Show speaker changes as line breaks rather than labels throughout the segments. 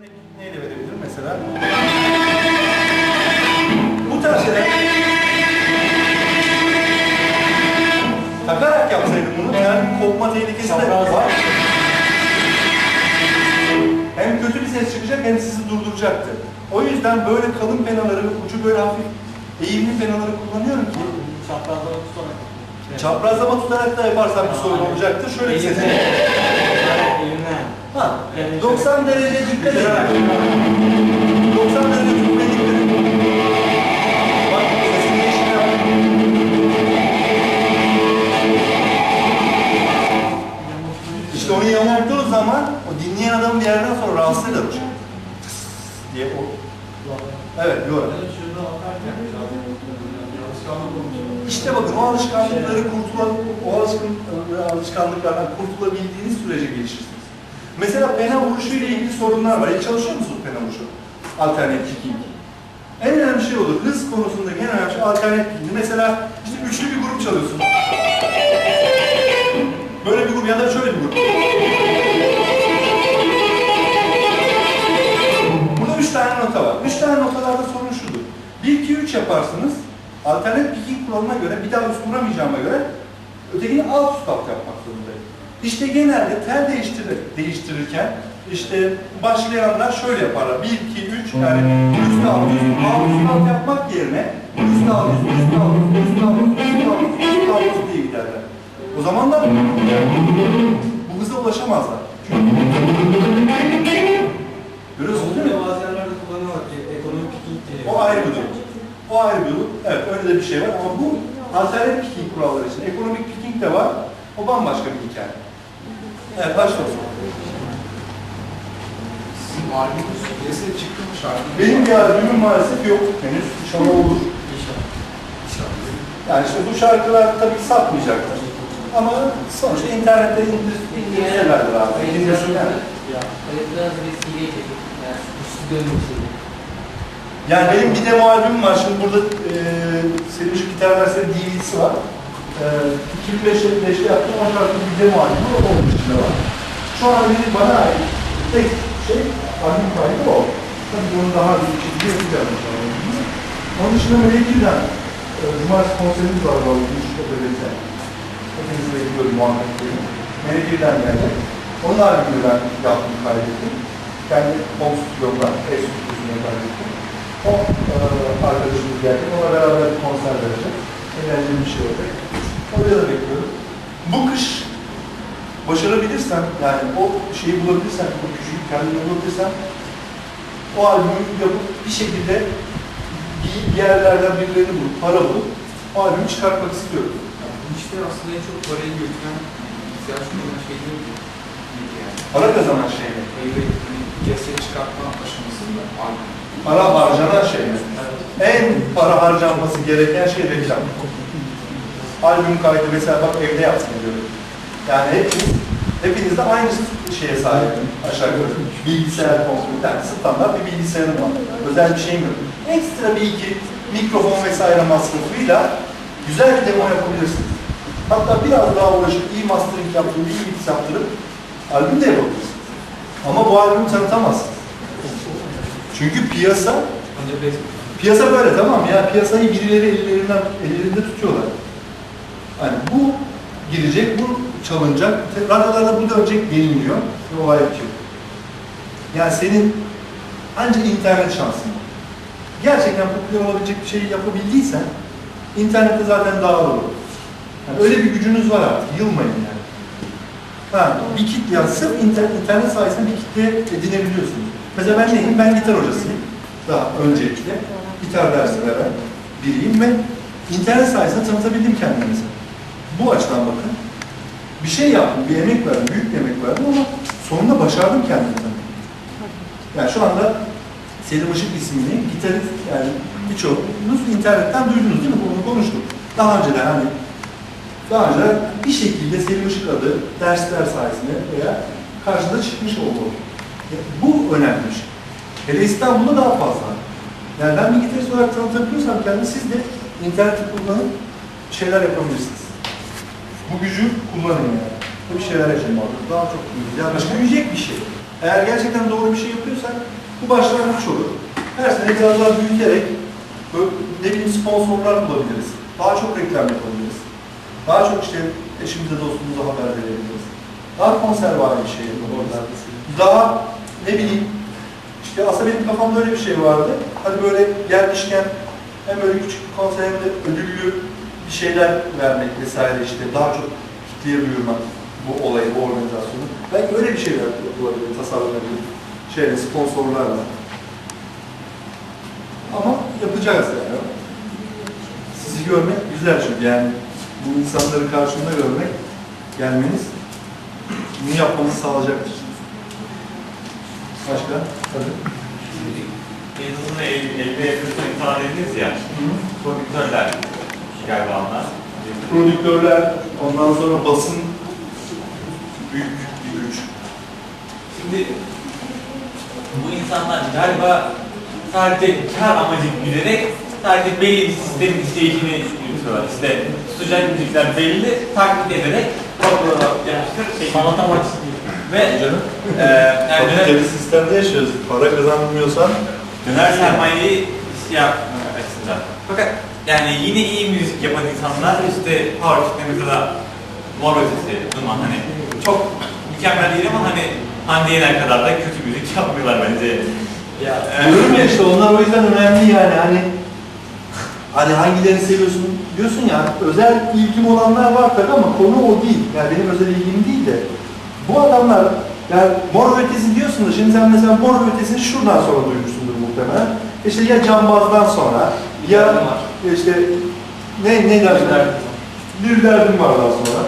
Ne- Neyle verebilirim mesela? Bu tarz şeyler takarak yapsaydım bunu yani kopma tehlikesi de var. Hem kötü bir ses çıkacak hem sizi durduracaktı. O yüzden böyle kalın penaları, ucu böyle hafif eğimli penaları kullanıyorum ki
Çaprazlama tutarak.
çaprazlama tutarak da yaparsam bir sorun olacaktır. Şöyle bir.
Eline.
Ha,
Yani
90 derece dikkat edin. 90 derece dikkat edin. Bak sesin değişimi yap. İşte onu yamulttuğu zaman o dinleyen adamı bir yerden sonra rahatsız eder o şey. Tıs diye o. Evet, doğru. İşte bakın o alışkanlıkları kurtulan, o alışkan- alışkanlıklardan gelişirsiniz. Mesela pena vuruşu ile ilgili sorunlar var. Hiç çalışıyor musunuz pena vuruşu? Alternatif kick. En önemli şey olur. Hız konusundaki en önemli şey alternatif kick. Mesela işte üçlü bir grup çalıyorsun. Böyle bir grup ya da şöyle bir grup. Burada üç tane nota var. Üç tane notalarda sorun şudur. 1, 2, 3 yaparsınız. Alternatif picking kuralına göre bir daha üst vuramayacağıma göre ötekini alt üst alt yapmak. İşte genelde tel değiştirir, değiştirirken işte başlayanlar şöyle yaparlar. 1, 2, 3 yani üst alt üst alt üst alt yapmak yerine üst alt üst üst alt üst alt üst alt üst alt üst diye giderler. O zaman da bu hıza ulaşamazlar. Görüyorsunuz değil mi?
Bazı yerlerde kullanıyorlar. e- Ekonomik picking diye.
O ayrı bir durum. O ayrı bir durum. Evet öyle de bir şey var ama bu alternatif picking kuralları için. Ekonomik picking de var. O bambaşka bir hikaye. Evet başlayalım.
Sizin albümünüz piyasaya çıktı mı şarkı?
Benim bir albümüm maalesef yok. Henüz inşallah olur.
İnşallah.
Yani işte bu şarkılar tabii satmayacaktır. Ama sonuçta internette indir, indirirlerdir abi. İndirsinler.
Kayıtlarınız vesile çekip, yani stüdyonun içinde.
Yani benim bir demo albümüm var. Şimdi burada e, Selim Işık Gitar Dersleri DVD'si var. E, 2005'te 5'te yaptığım o şarkının bir demo albümü onun içinde var. Şu an benim bana ait tek şey albüm kaydı o. Tabii bunu daha bir şekilde yapacağım. Onun dışında Melekli'den e, Cumartesi konserimiz var bu. Gümüş Otobüs'te. Hepinizi bekliyorum muhakkak diyelim. Melekli'den geldi. Onun albümünü ben yaptım, kaydettim. Kendi home stüdyomda, ev stüdyosunda kaydettim. O e, arkadaşımız geldi. Onunla beraber bir konser verecek. Eğlenceli bir şey olacak. Oraya da bekliyorum. Bu kış başarabilirsem, yani o şeyi bulabilirsem, o gücü kendime bulabilirsem o albümü yapıp bir şekilde bir yerlerden birilerini bulup, para bulup o albümü çıkartmak istiyorum.
Bu işte aslında en çok parayı götüren ihtiyaç duyulan şey değil mi? Yani.
Para kazanan şey mi?
Meyve hani piyasaya çıkartma aşamasında albüm.
Para harcanan şey mi? En para harcanması gereken şey reklam. Albüm kaydı mesela bak evde yaptım diyorum. Yani hepiniz, hepiniz de aynı şeye sahip aşağı yukarı. Bilgisayar yani standart bir bilgisayarım var. Özel bir şeyim yok. Ekstra bir iki mikrofon vesaire masrafıyla güzel bir demo yapabilirsiniz. Hatta biraz daha uğraşıp iyi mastering yaptırıp, iyi mix yaptırıp albüm de yapabilirsiniz. Ama bu albümü tanıtamazsınız. Çünkü piyasa. Piyasa böyle tamam ya piyasayı birileri ellerinden ellerinde tutuyorlar. Yani bu girecek, bu çalınacak, radyolarda bu dönecek deniliyor. Bir olay bitiyor. Yani senin ancak internet şansın. Gerçekten popüler olabilecek bir şeyi yapabildiysen internette zaten daha olur. Yani öyle bir gücünüz var artık. Yılmayın yani. Ha, bir kitle, yani sırf internet, internet sayesinde bir kitle edinebiliyorsunuz. Mesela ben neyim? Ben gitar hocasıyım. Daha öncelikle. Gitar dersi veren biriyim ve internet sayesinde tanıtabildim kendimi mesela. Bu açıdan bakın. Bir şey yaptım, bir emek verdim, büyük bir emek verdim ama sonunda başardım kendimi. Yani şu anda Selim Işık ismini gitarist yani birçoğunuz internetten duydunuz değil mi? Bunu konuştuk. Daha önceden hani daha önce bir şekilde Selim Işık adı dersler sayesinde veya karşıda çıkmış oldu. Bu önemli bir şey. Hele İstanbul'da daha fazla. Yani ben bir gitarist olarak tanıtabiliyorsam kendimi siz de interneti kullanıp şeyler yapabilirsiniz. Bu gücü kullanın yani. Bir şeyler yaşayın orada. Daha çok büyüyecek. Yani büyüyecek bir şey. Eğer gerçekten doğru bir şey yapıyorsak bu başlangıç olur. Her sene biraz daha büyüterek böyle, ne bileyim sponsorlar bulabiliriz. Daha çok reklam yapabiliriz. Daha çok işte eşimize dostumuza haber verebiliriz. Daha konservari bir şey yapabiliriz. Daha ne bileyim işte aslında benim kafamda öyle bir şey vardı. Hani böyle gelmişken hem böyle küçük bir konser hem de ödüllü bir şeyler vermek vesaire işte daha çok kitleye duyurmak bu olayı, bu organizasyonu. Belki öyle bir şeyler yapılabilir, tasarlanabilir. Şeyle, sponsorlarla. Ama yapacağız yani. Sizi görmek güzel çünkü yani bu insanları karşımda görmek, gelmeniz bunu yapmamızı sağlayacaktır. Başka? Tabii.
Yazısını el, elde yapıyorsun ifade ediniz ya, prodüktörler onlar.
Prodüktörler, ondan sonra basın büyük bir güç.
Şimdi bu insanlar galiba sadece kar amacı güderek sadece belli bir sistemin işleyişini yürütüyorlar. İşte tutacak müzikler belli, taklit ederek topluluğa yapıştır, şey,
Sanat değil.
ve e, yani döner,
sistemde yaşıyoruz. Para kazanmıyorsan
döner sermayeyi şey yapma açısından. Fakat yani yine iyi müzik yapan insanlar işte Power Kit'te mesela Mor Ötesi, Duman hani çok mükemmel değil ama hani Hande Yener kadar da kötü müzik yapmıyorlar bence.
Ya
Ee,
Diyorum ya işte onlar o yüzden önemli yani hani hani hangilerini seviyorsun diyorsun ya özel ilgim olanlar var tabii ama konu o değil. Yani benim özel ilgim değil de bu adamlar yani mor ve ötesi diyorsun da şimdi sen mesela mor ve ötesini şuradan sonra duymuşsundur muhtemelen. İşte ya cambazdan sonra ya işte ne ne derler? Bir derdim var daha sonra.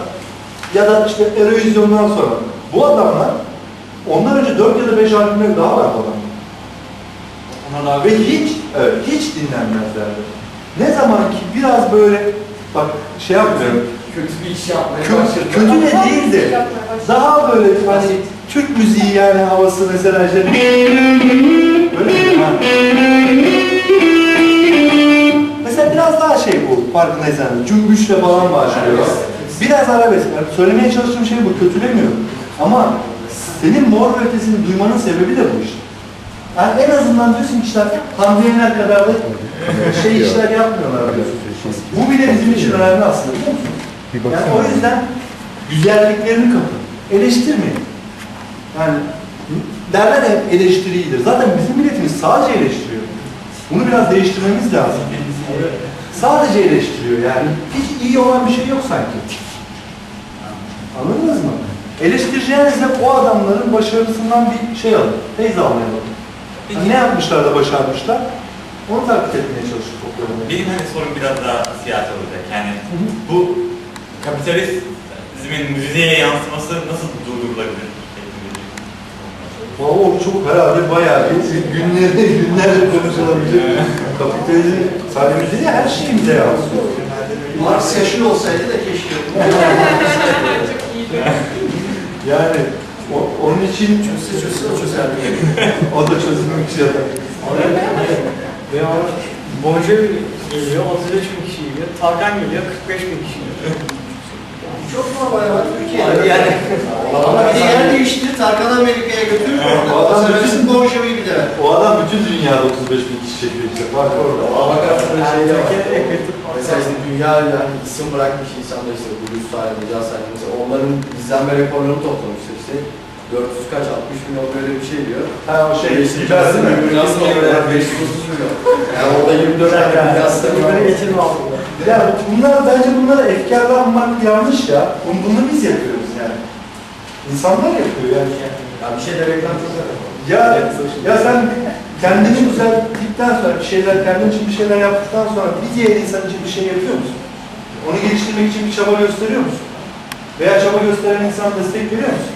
Ya da işte Eurovizyon'dan sonra. Bu adamlar ondan önce 4 ya da 5 albümleri daha var bu adamlar.
ona daha
Ve hiç, evet, hiç dinlenmezlerdi. Ne zaman ki biraz böyle, bak şey yapmıyorum,
kötü bir iş yapmaya
kötü,
başladı.
kötü de değildi. Daha böyle hani Türk müziği yani havası mesela işte böyle ha. Şey bu farkındaysan cümbüşle falan başlıyor. Biraz arabesk. Yani söylemeye çalıştığım şey bu kötülemiyorum. Ama senin mor ve ötesini duymanın sebebi de bu işte. Yani en azından diyorsun ki işte Hande Yener kadar da şey işler yapmıyorlar diyorsun. Bu bile bizim için önemli aslında biliyor musun? Yani o yüzden güzelliklerini kapın. Eleştirmeyin. Yani derler hep eleştiri iyidir. Zaten bizim milletimiz sadece eleştiriyor. Bunu biraz değiştirmemiz lazım. Sadece eleştiriyor yani. Hiç iyi olan bir şey yok sanki. Anladınız mı? Eleştireceğinizde o adamların başarısından bir şey alın. Teyze almaya bakın. Yani ne yapmışlar da başarmışlar? Onu taklit etmeye çalışın toplumda.
Benim hani sorum biraz daha siyasi olacak. Yani bu kapitalizmin müziğe yansıması nasıl durdurulabilir?
O çok herhalde bayağı bir günleri, günlerce konuşulabilecek. Kapitalizm sadece her şeyimize yansıyor.
Marx yaşıyor olsaydı da keşke.
Yani o- onun için
Çözse çözse o çözerdi.
o da çözülmek için.
Ve ama Bon Jovi geliyor, 35 bin kişi geliyor. Tarkan geliyor, 45 bin kişi geliyor.
Çok normal ama Türkiye'de.
Yani.
Ama bir de yer değiştirir, Tarkan'ı Amerika'ya götürür.
O adam bütün-
Jovi'yi bir de ver.
O adam bütün dünyada 35 bin kişi çekiyor işte. Bak orada.
Ama bakarsan
Yani
şey de var. Mesela işte dünya yani isim bırakmış insanlar işte blues sahibi, caz sahibi mesela onların izlenme rekorlarını toplamışlar işte. 400 kaç 60 milyon böyle bir şey diyor.
Ha o şey, güzel değil mi?
Nasıl oluyor ya 530 milyon. Yani orada 24 tane bir aslında
Bunları
böyle
geçirme altında.
Ya bunlar bence bunlara efkarlanmak yanlış ya. Bunu, bunu biz yapıyoruz yani. İnsanlar yapıyor yani.
Ya bir şey de reklam.
Ya, ya sen kendini düzelttikten sonra bir şeyler, kendin için bir şeyler yaptıktan sonra bir diğer insan için bir şey yapıyor musun? Onu geliştirmek için bir çaba gösteriyor musun? Veya çaba gösteren insana destek veriyor musun?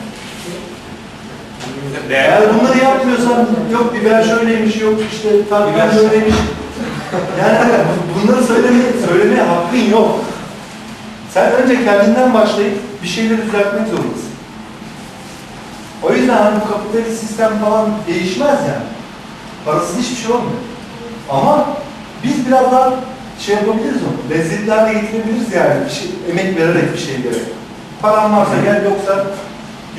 Eğer bunları yapmıyorsan yok biber şöyleymiş, yok işte tarkan şöyleymiş. Yani bunları söylemeye, söylemeye hakkın yok. Sen önce kendinden başlayıp bir şeyleri düzeltmek zorundasın. O yüzden hani bu kapitalist sistem falan değişmez yani. Parasız hiçbir şey olmuyor. Ama biz biraz daha şey yapabiliriz onu. Lezzetlerle getirebiliriz yani. Bir şey, emek vererek bir şeylere. Paran varsa gel yoksa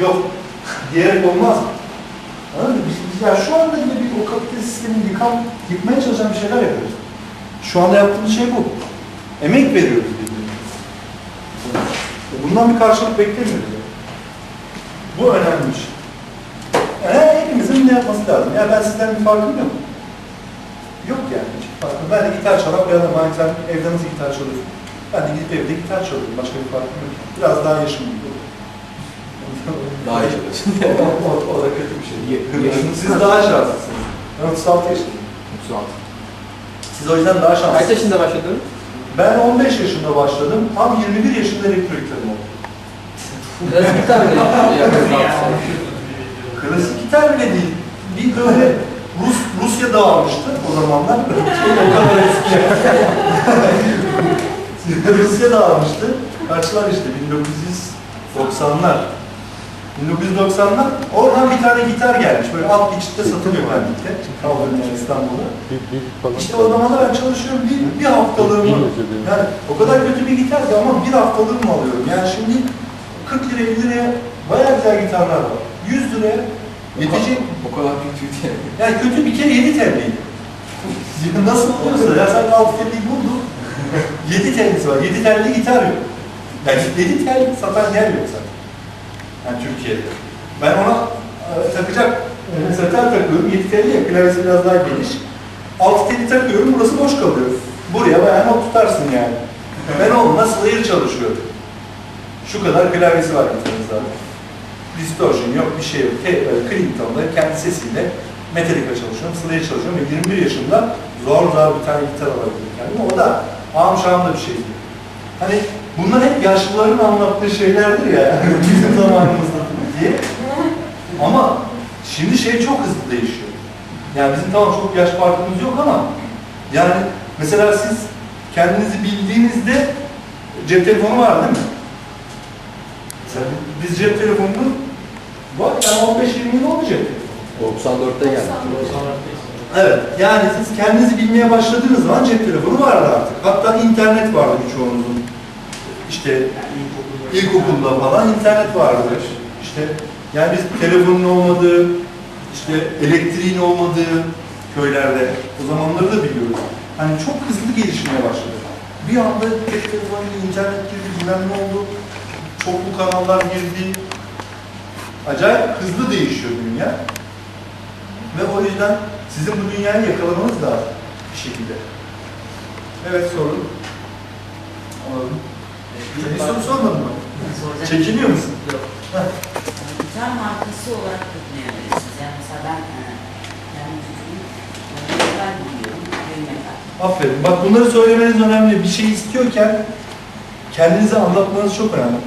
yok diyerek olmaz mı? Anladın mı? Biz, biz şu anda bile bir o kapitalist sistemi yıkan, yıkmaya çalışan bir şeyler yapıyoruz. Şu anda yaptığımız şey bu. Emek veriyoruz birbirimize. Bundan bir karşılık beklemiyoruz. Bu önemli bir şey. Yani hepimizin ne yapması lazım? Yani ben sizden bir farkım yok. Yok yani. farkım. Ben de gitar çalan bir adamım. Hani sen evde nasıl gitar çalıyorsun? Ben de gidip evde gitar çalıyorum. Başka bir farkım yok. Biraz daha yaşım büyük.
Daha iyi çalışın.
o, o, da kötü bir şey. Siz daha şanslısınız. Ben 36 yaşındayım. Siz o yüzden daha
Kaç
şanslısınız.
yaşında başladın?
Ben 15 yaşında başladım. Tam 21 yaşında elektroniklerim oldu.
Biraz bir tane yapıyorsun.
Klasik gitar bile değil. Bir böyle Rus, Rusya dağılmıştı o zamanlar. o kadar eski. Rusya dağılmıştı. Kaçlar işte 1990'lar. 1990'lar oradan bir tane gitar gelmiş. Böyle alt geçitte satılıyor. Kavramın yani İstanbul'da. İşte o zaman da ben çalışıyorum. Bir, bir haftalığımı, yani o kadar kötü bir gitar ki ama bir haftalığımı alıyorum. Yani şimdi 40 lira 50 liraya bayağı güzel gitarlar var. 100 liraya yetecek.
O kadar kötü değil.
Yani kötü bir kere 7 TL'ydi. Nasıl oluyorsa ya sen 6 TL'yi buldun. 7 TL'si var. 7 TL'li gitar yok. Yani 7 TL satan yer yok zaten. Yani Türkiye'de. Ben ona e, takacak e, satar takıyorum. 7 TL ya klavyesi biraz daha geniş. 6 TL takıyorum burası boş kalıyor. Buraya bayağı not tutarsın yani. Ben onunla Slayer çalışıyorum. Şu kadar klavyesi var gitarın zaten. Distortion yok, bir şey yok. E, Clinton'da kendi sesiyle Metallica çalışıyorum, Slayer çalışıyorum ve 21 yaşında zor zor bir tane gitar alabildim kendime. O da ağam şahımda bir şeydi. Hani bunlar hep yaşlıların anlattığı şeylerdir ya, yani bizim zamanımızda diye. Ama şimdi şey çok hızlı değişiyor. Yani bizim tamam çok yaş farkımız yok ama yani mesela siz kendinizi bildiğinizde cep telefonu var değil mi? Mesela biz cep telefonunu var yani 15-20 yıl oldu cep telefonu.
94'te geldi.
Evet, yani siz kendinizi bilmeye başladığınız zaman cep telefonu vardı artık. Hatta internet vardı birçoğunuzun. İşte ilkokulda falan internet vardı. İşte yani biz telefonun olmadığı, işte elektriğin olmadığı köylerde o zamanları da biliyoruz. Hani çok hızlı gelişmeye başladı. Bir anda cep telefonu, internet girdi, bilmem ne oldu. Çoklu kanallar girdi. Acayip hızlı değişiyor dünya. Ve o yüzden sizin bu dünyayı yakalamanız lazım bir şekilde. Evet sorun. Alalım. Senin soru sormadın mı?
Soracak.
Çekiniyor musun?
Yok. Gitar markası olarak ne önerirsiniz? Yani mesela ben e, kendi dinliyorum, heavy metal.
Aferin. Bak bunları söylemeniz önemli. Bir şey istiyorken kendinize anlatmanız çok önemli.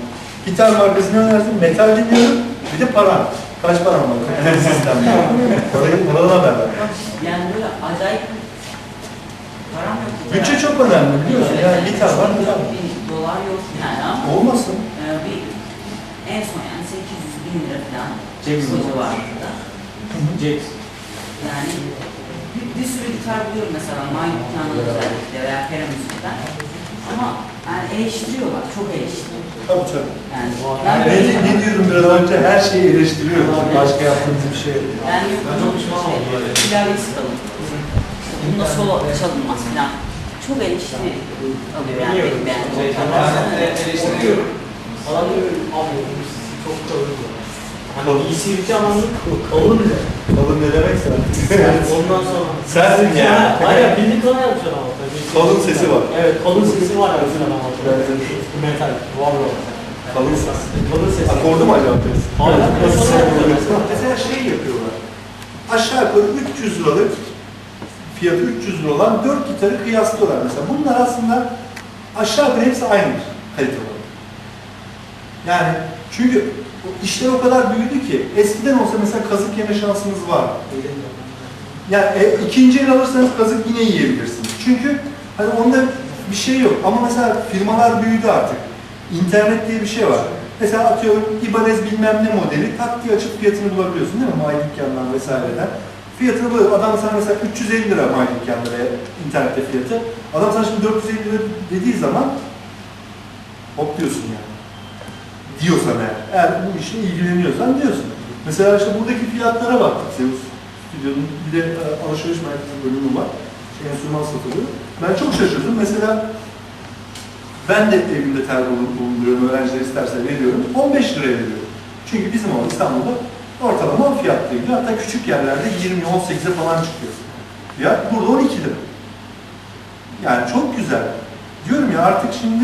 Gitar markasını önersin. Metal dinliyorum. Bir de para. Kaç param var? Sistemde. Parayı, paradan haber ver.
Yani böyle acayip.
Bütçe çok önemli biliyorsun. Yani gitar var, gitar var.
Bin dolar yok yani ama
Olmasın.
e, bir en son yani 800 bin lira falan
Jackson.
bu civarında.
Jax.
Yani bir, bir sürü gitar buluyorum mesela Mind Piano'da özellikle veya Pera Müzik'ten. Ama yani eleştiriyorlar, çok eleştiriyor.
Tabii tabii.
Yani
Ne,
ben
ne diyordum biraz önce? Her şeyi eleştiriyoruz. Başka yaptığımız bir şey yok.
Yani bunun işte klavyesi kalın. Bunda solo çalınmaz falan. Çok eleştiri alıyor yani benim beğendiğim.
Eleştiriyorum. Falan diyor, abi çok kalın. Hani iyisi anlamda kalın da.
Kalın ne demekse.
Ondan sonra.
Sensin yani.
Aynen bildik kalın yapmış adam.
Kalın sesi var.
Evet kalın sesi var yapmış adam. Metal. Var var.
Kalın ses.
Kalın sesi.
Akordu mu acaba?
Hayır. Mesela
şey yapıyorlar. Aşağı yukarı 300 liralık fiyatı 300 lira olan 4 gitarı kıyaslıyorlar mesela. Bunlar aslında aşağı yukarı hepsi aynı kalite olarak. Yani çünkü işler o kadar büyüdü ki eskiden olsa mesela kazık yeme şansınız var. Yani e, ikinci el alırsanız kazık yine yiyebilirsiniz. Çünkü hani onda bir şey yok. Ama mesela firmalar büyüdü artık. İnternet diye bir şey var. Mesela atıyorum Ibanez bilmem ne modeli tak diye açıp fiyatını bulabiliyorsun değil mi? May dükkanından vesaireden. Fiyatını buluyor. Adam sana mesela 350 lira may dükkanlara internette fiyatı. Adam sana şimdi 450 lira dediği zaman hop diyorsun yani. Diyorsan eğer. Eğer bu işle ilgileniyorsan diyorsun. Mesela işte buradaki fiyatlara baktık Zeus stüdyonun. Bir de e, alışveriş merkezi bölümü var. Şey, enstrüman satılıyor. Ben çok şaşırdım. Mesela ben de evimde tercih bulunduruyorum. Öğrenciler isterse veriyorum. 15 liraya veriyorum. Çünkü bizim o İstanbul'da ortalama o fiyattaydı. Hatta küçük yerlerde 20-18'e falan çıkıyor. Fiyat burada 12 lira. Yani çok güzel. Diyorum ya artık şimdi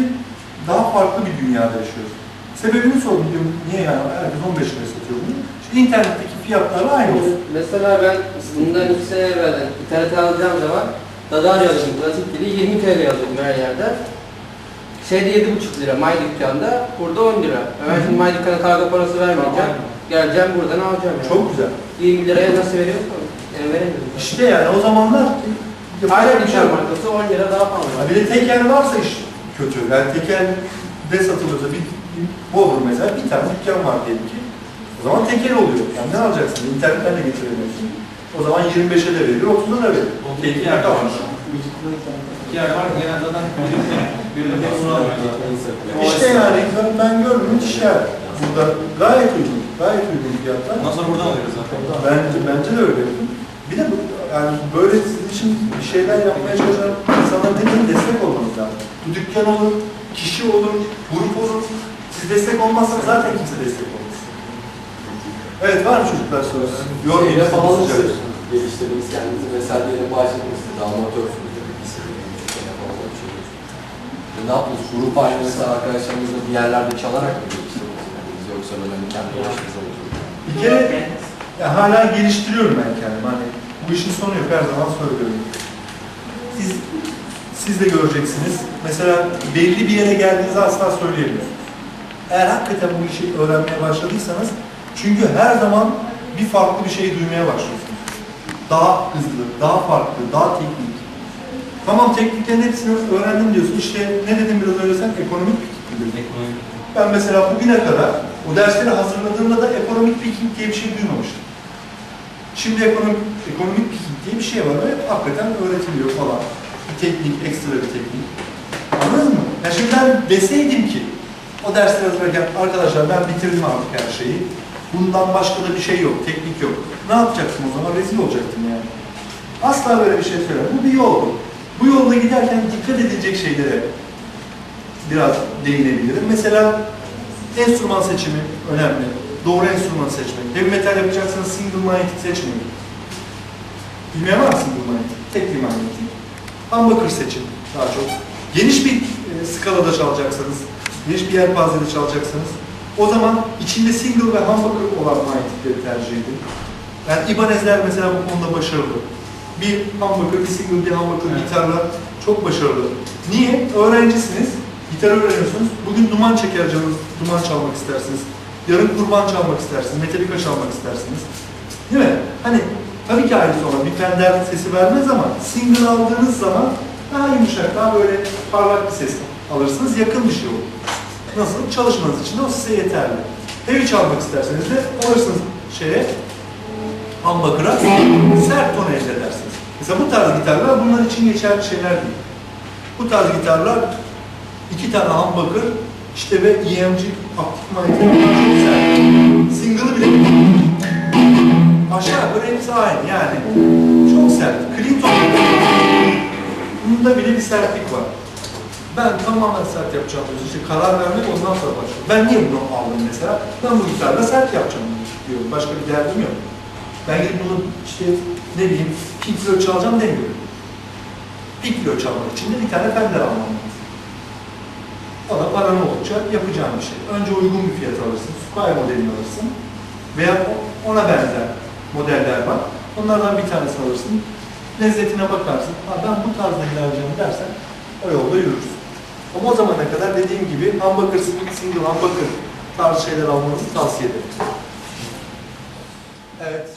daha farklı bir dünyada yaşıyoruz. Sebebini sordum diyorum. Niye yani? Herkes 15 liraya satıyor bunu. İşte internetteki fiyatlar aynı olsun.
Mesela ben bundan iki sene evvelden internete alacağım zaman Dada arıyordum, klasik dili 20 TL yazıyordum her yerde. Şeyde 7,5 lira, May dükkanda, burada 10 lira. Ben şimdi May dükkana kargo parası vermeyeceğim. Geleceğim buradan alacağım yani.
Çok güzel.
20 liraya nasıl veriyorsun? Yani veremiyorum.
İşte yani o zamanlar
Hala
bir şey
markası 10 lira daha fazla.
Ha, Bir de tekel varsa iş kötü. Yani tekel de satılıyorsa bir, bir Bodrum mesela bir tane dükkan var diyelim ki. O zaman tekel oluyor. Yani ne alacaksın? İnternetten de getiremiyorsun. O zaman 25'e de veriyor, 30'a da veriyor.
İki yer var. Yer var. Genelde zaten birinin hepsini alıyor.
İşte yani ben, ben gördüm müthiş yer. Burada gayet uygun, gayet uygun fiyatlar.
Ondan sonra buradan alıyoruz zaten.
Bence, bence de öyle. Bir de bu, yani böyle sizin için bir şeyler yapmaya çalışan insanlara diyeyim destek olmanız lazım. Bu dükkan olur, kişi olur, grup olur. Siz destek olmazsanız zaten kimse destek olmaz. Evet var mı çocuklar sorusu? Yorum
bağlısınız.
sıcak.
Geliştirdiğiniz kendinizi mesela diyelim başladınız. Amatörsünüz. Bir sene, bir sene falan bir şey Ne yaptınız? Grup halinde mesela arkadaşlarınızla bir yerlerde çalarak mı geliştirdiniz hani kendi başınıza oturup.
Bir kere ya hala geliştiriyorum ben kendimi. Hani bu işin sonu yok her zaman söylüyorum. Siz, siz de göreceksiniz. Mesela belli bir yere geldiğinizi asla söyleyemiyorum. Eğer hakikaten bu işi öğrenmeye başladıysanız çünkü her zaman bir farklı bir şey duymaya başlıyorsunuz. Daha hızlı, daha farklı, daha teknik. Tamam tekniklerin hepsini öğrendim diyorsun. İşte ne dedim biraz önce sen? Ekonomik piknik dedin. Ben mesela bugüne kadar o dersleri hazırladığımda da ekonomik piknik diye bir şey duymamıştım. Şimdi ekonomik, ekonomik piknik diye bir şey var ve hakikaten öğretiliyor falan. Bir teknik, ekstra bir teknik. Anladın mı? Ya şimdi ben deseydim ki o dersleri hazırlarken arkadaşlar ben bitirdim artık her şeyi. Bundan başka da bir şey yok, teknik yok. Ne yapacaktım o zaman? Rezil olacaktım yani. Asla böyle bir şey söylemem. Bu bir yol. Bu yolda giderken dikkat edilecek şeylere biraz değinebilirim. Mesela enstrüman seçimi önemli. Doğru enstrüman seçmek. Heavy metal yapacaksanız single manyetik seçmeyin. Bilmeyen var mı single manyetik? Tek bir manyetik. Humbucker seçin daha çok. Geniş bir e, skalada çalacaksanız, geniş bir yelpazede çalacaksanız o zaman içinde single ve humbucker olan manyetikleri tercih edin. Yani Ibanezler mesela bu konuda başarılı. Bir humbucker, bir single, bir humbucker gitarla çok başarılı. Niye? Öğrencisiniz, gitar öğreniyorsunuz. Bugün duman çeker canınız, duman çalmak istersiniz. Yarın kurban çalmak istersiniz, metalika çalmak istersiniz. Değil mi? Hani tabii ki ayrısı olan bir Fender sesi vermez ama single aldığınız zaman daha yumuşak, daha böyle parlak bir ses alırsınız. Yakın bir şey olur. Nasıl? Çalışmanız için de o size yeterli. Heavy çalmak isterseniz de alırsınız şeye, humbucker'a sert ton elde edersiniz. Mesela bu tarz gitarlar bunlar için geçerli şeyler değil. Bu tarz gitarlar iki tane humbucker işte ve EMG aktif manyetik. Single'ı bile aşağı yukarı hepsi aynı yani. Çok sert. Clinton bunda bile bir sertlik var. Ben tamamen sert yapacağım diyorsun. İşte karar vermek ondan sonra başlıyor. Ben niye bunu aldım mesela? Ben bu gitarda sert yapacağım diyorum. Başka bir derdim yok. Ben gidip bunu işte ne bileyim pink flöt çalacağım demiyorum. Pink flöt çalmak için de bir tane Fender almam lazım. Da paran oldukça yapacağım bir şey. Önce uygun bir fiyat alırsın. Squire modelini alırsın. Veya ona benzer modeller var. Onlardan bir tanesini alırsın. Lezzetine bakarsın. Ha, ben bu tarzda ilerleyeceğim dersen o yolda yürürsün. Ama o zamana kadar dediğim gibi humbucker, single humbucker tarzı şeyler almanızı tavsiye ederim. Evet.